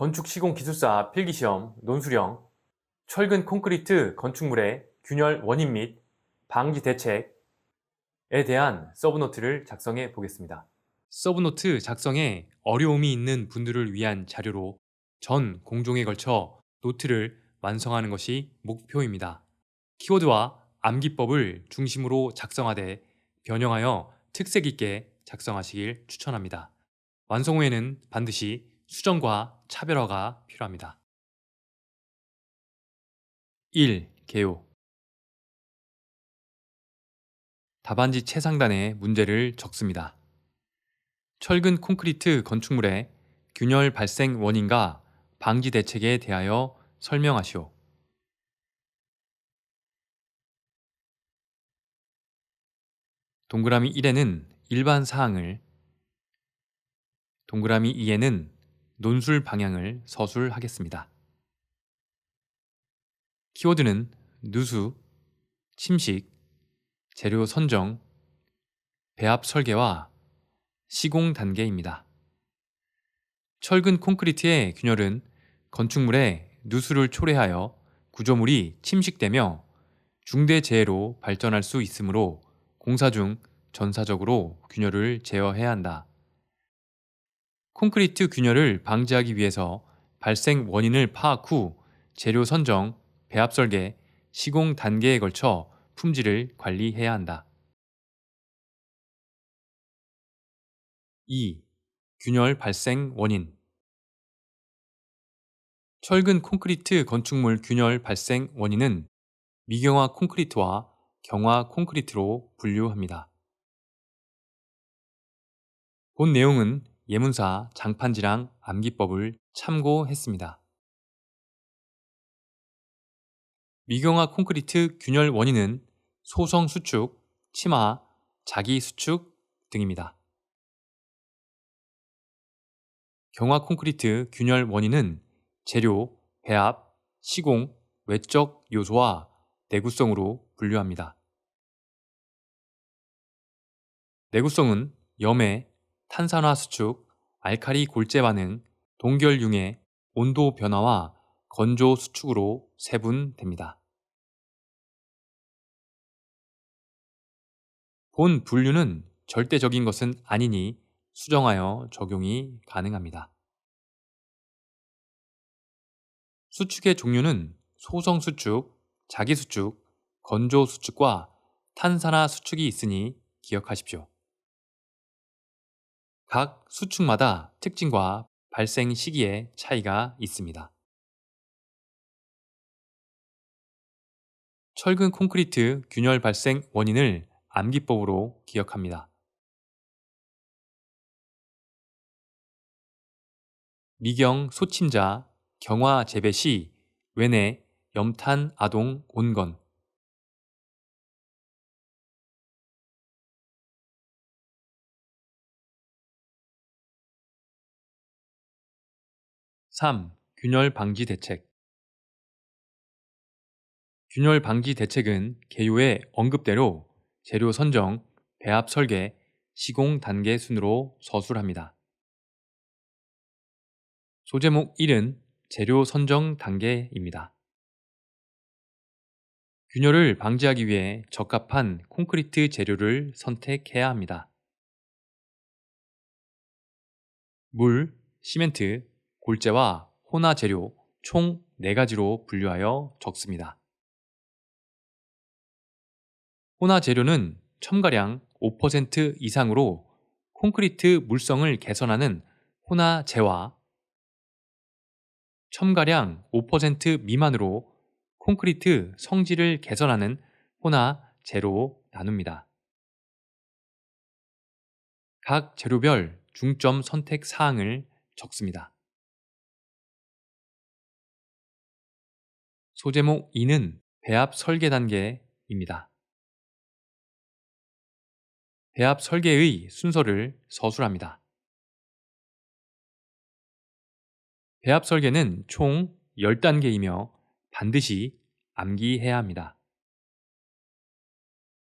건축 시공 기술사 필기시험 논술형 철근 콘크리트 건축물의 균열 원인 및 방지 대책에 대한 서브노트를 작성해 보겠습니다. 서브노트 작성에 어려움이 있는 분들을 위한 자료로 전 공종에 걸쳐 노트를 완성하는 것이 목표입니다. 키워드와 암기법을 중심으로 작성하되 변형하여 특색 있게 작성하시길 추천합니다. 완성 후에는 반드시 수정과 차별화가 필요합니다. 1. 개요 답안지 최상단에 문제를 적습니다. 철근 콘크리트 건축물의 균열 발생 원인과 방지 대책에 대하여 설명하시오. 동그라미 1에는 일반 사항을, 동그라미 2에는 논술 방향을 서술하겠습니다. 키워드는 누수, 침식, 재료 선정, 배합 설계와 시공 단계입니다. 철근 콘크리트의 균열은 건축물에 누수를 초래하여 구조물이 침식되며 중대 재해로 발전할 수 있으므로 공사 중 전사적으로 균열을 제어해야 한다. 콘크리트 균열을 방지하기 위해서 발생 원인을 파악 후 재료 선정, 배합 설계, 시공 단계에 걸쳐 품질을 관리해야 한다. 2. 균열 발생 원인 철근 콘크리트 건축물 균열 발생 원인은 미경화 콘크리트와 경화 콘크리트로 분류합니다. 본 내용은 예문사 장판지랑 암기법을 참고했습니다. 미경화 콘크리트 균열 원인은 소성 수축, 치마, 자기 수축 등입니다. 경화 콘크리트 균열 원인은 재료, 배합, 시공, 외적 요소와 내구성으로 분류합니다. 내구성은 염해, 탄산화 수축, 알카리 골재 반응, 동결융해, 온도 변화와 건조 수축으로 세분됩니다. 본 분류는 절대적인 것은 아니니 수정하여 적용이 가능합니다. 수축의 종류는 소성 수축, 자기 수축, 건조 수축과 탄산화 수축이 있으니 기억하십시오. 각 수축마다 특징과 발생 시기에 차이가 있습니다. 철근 콘크리트 균열 발생 원인을 암기법으로 기억합니다. 미경 소침자 경화 재배 시 외내 염탄 아동 온건 3. 균열 방지 대책 균열 방지 대책은 개요의 언급대로 재료 선정, 배합 설계, 시공 단계 순으로 서술합니다. 소제목 1은 재료 선정 단계입니다. 균열을 방지하기 위해 적합한 콘크리트 재료를 선택해야 합니다. 물, 시멘트, 골재와 혼화 재료 총 4가지로 분류하여 적습니다. 혼화 재료는 첨가량 5% 이상으로 콘크리트 물성을 개선하는 혼화 재와 첨가량 5% 미만으로 콘크리트 성질을 개선하는 혼화 재로 나눕니다. 각 재료별 중점 선택 사항을 적습니다. 소제목 2는 배합 설계 단계입니다. 배합 설계의 순서를 서술합니다. 배합 설계는 총 10단계이며 반드시 암기해야 합니다.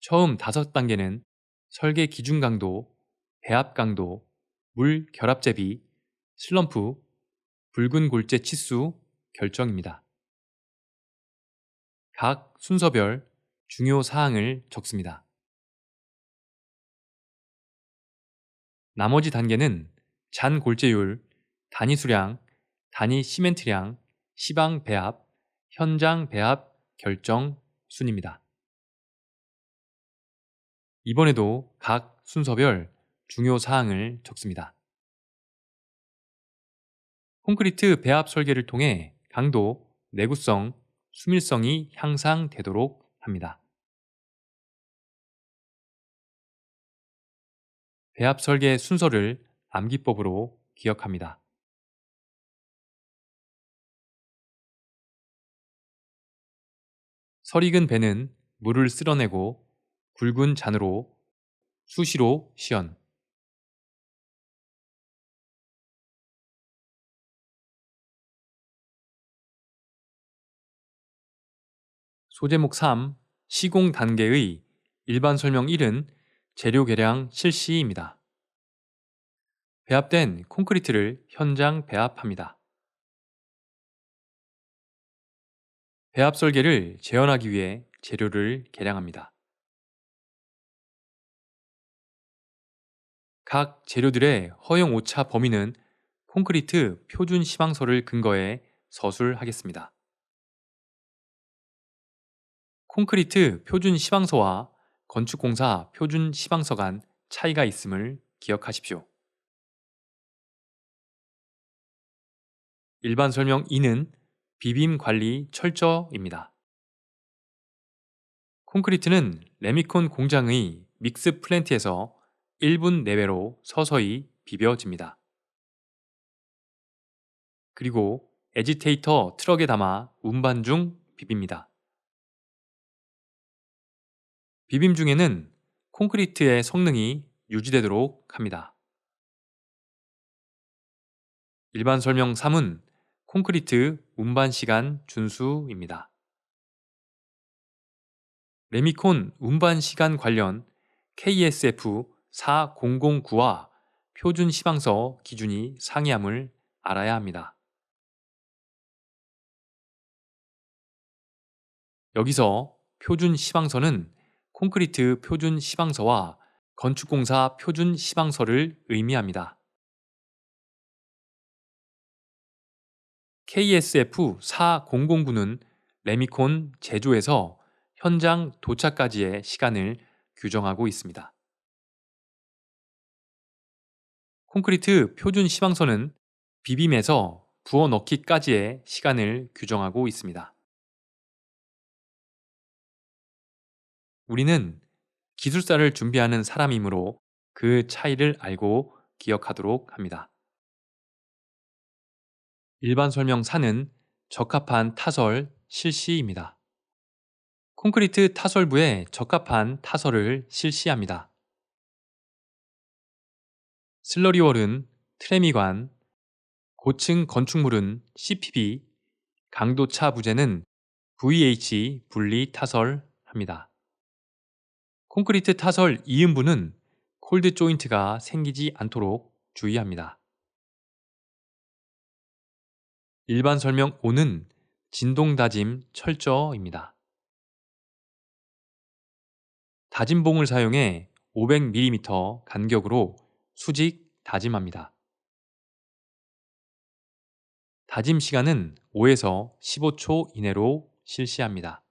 처음 5단계는 설계 기준 강도, 배합 강도, 물 결합 제비, 슬럼프, 붉은 골재 치수 결정입니다. 각 순서별 중요 사항을 적습니다. 나머지 단계는 잔 골재율, 단위 수량, 단위 시멘트량, 시방 배합, 현장 배합 결정 순입니다. 이번에도 각 순서별 중요 사항을 적습니다. 콘크리트 배합 설계를 통해 강도, 내구성, 수밀성이 향상되도록 합니다. 배합 설계 순서를 암기법으로 기억합니다. 설익은 배는 물을 쓸어내고 굵은 잔으로 수시로 시연 소제목 3 시공 단계의 일반 설명 1은 재료 계량 실시입니다. 배합된 콘크리트를 현장 배합합니다. 배합 설계를 재현하기 위해 재료를 계량합니다. 각 재료들의 허용 오차 범위는 콘크리트 표준 시방서를 근거해 서술하겠습니다. 콘크리트 표준 시방서와 건축공사 표준 시방서 간 차이가 있음을 기억하십시오. 일반 설명 2는 비빔 관리 철저입니다. 콘크리트는 레미콘 공장의 믹스 플랜트에서 1분 내외로 서서히 비벼집니다. 그리고 에지테이터 트럭에 담아 운반 중 비빕니다. 비빔 중에는 콘크리트의 성능이 유지되도록 합니다. 일반 설명 3은 콘크리트 운반 시간 준수입니다. 레미콘 운반 시간 관련 KSF 4009와 표준 시방서 기준이 상이함을 알아야 합니다. 여기서 표준 시방서는 콘크리트 표준 시방서와 건축공사 표준 시방서를 의미합니다. KSF 4009는 레미콘 제조에서 현장 도착까지의 시간을 규정하고 있습니다. 콘크리트 표준 시방서는 비빔에서 부어 넣기까지의 시간을 규정하고 있습니다. 우리는 기술사를 준비하는 사람이므로 그 차이를 알고 기억하도록 합니다. 일반 설명 4는 적합한 타설 실시입니다. 콘크리트 타설부에 적합한 타설을 실시합니다. 슬러리월은 트레미관, 고층 건축물은 CPB, 강도차 부재는 VH 분리 타설합니다. 콘크리트 타설 이음부는 콜드 조인트가 생기지 않도록 주의합니다. 일반 설명 5는 진동 다짐 철저입니다. 다짐봉을 사용해 500mm 간격으로 수직 다짐합니다. 다짐 시간은 5에서 15초 이내로 실시합니다.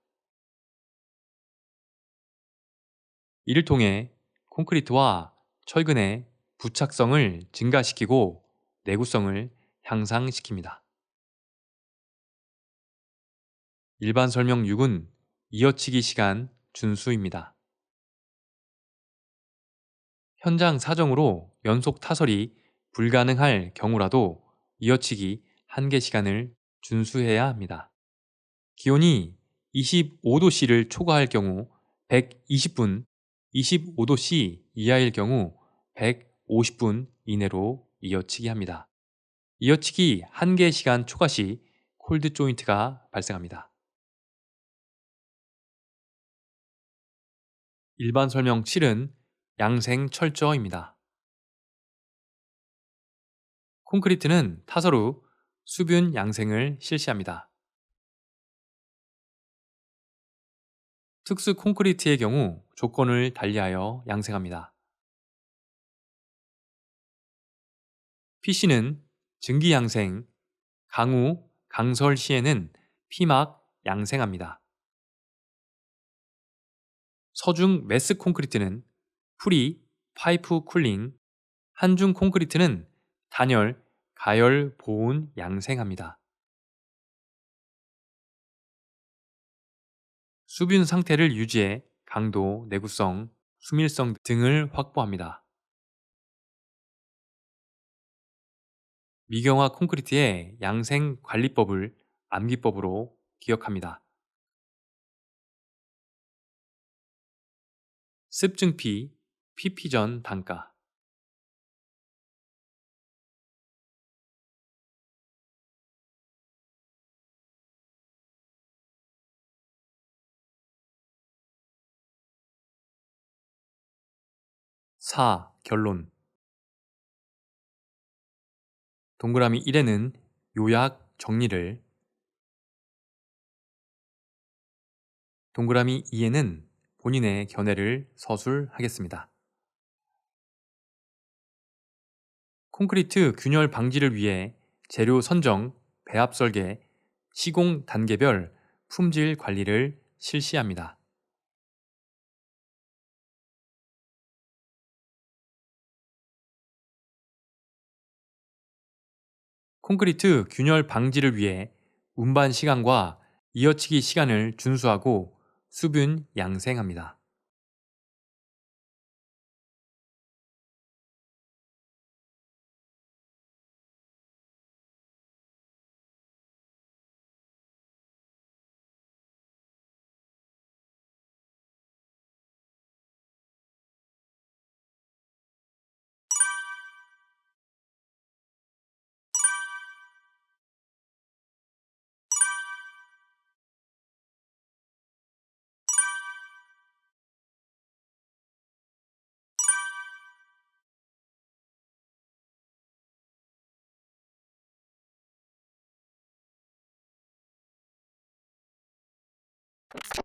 이를 통해 콘크리트와 철근의 부착성을 증가시키고 내구성을 향상시킵니다. 일반 설명 6은 이어치기 시간 준수입니다. 현장 사정으로 연속 타설이 불가능할 경우라도 이어치기 한개 시간을 준수해야 합니다. 기온이 25도씨를 초과할 경우 120분, 25도씨 이하일 경우 150분 이내로 이어치기 합니다. 이어치기 한개 시간 초과 시 콜드 조인트가 발생합니다. 일반 설명 7은 양생 철저입니다. 콘크리트는 타설 후 수분 양생을 실시합니다. 특수 콘크리트의 경우 조건을 달리하여 양생합니다. PC는 증기 양생, 강우, 강설 시에는 피막 양생합니다. 서중 매스 콘크리트는 프리, 파이프 쿨링, 한중 콘크리트는 단열, 가열, 보온 양생합니다. 수분 상태를 유지해 강도, 내구성, 수밀성 등을 확보합니다. 미경화 콘크리트의 양생 관리법을 암기법으로 기억합니다. 습증피, PP전 단가 사 결론 동그라미 1에는 요약 정리를 동그라미 2에는 본인의 견해를 서술하겠습니다. 콘크리트 균열 방지를 위해 재료 선정, 배합 설계, 시공 단계별 품질 관리를 실시합니다. 콘크리트 균열 방지를 위해 운반 시간과 이어치기 시간을 준수하고 수분 양생합니다. welcome.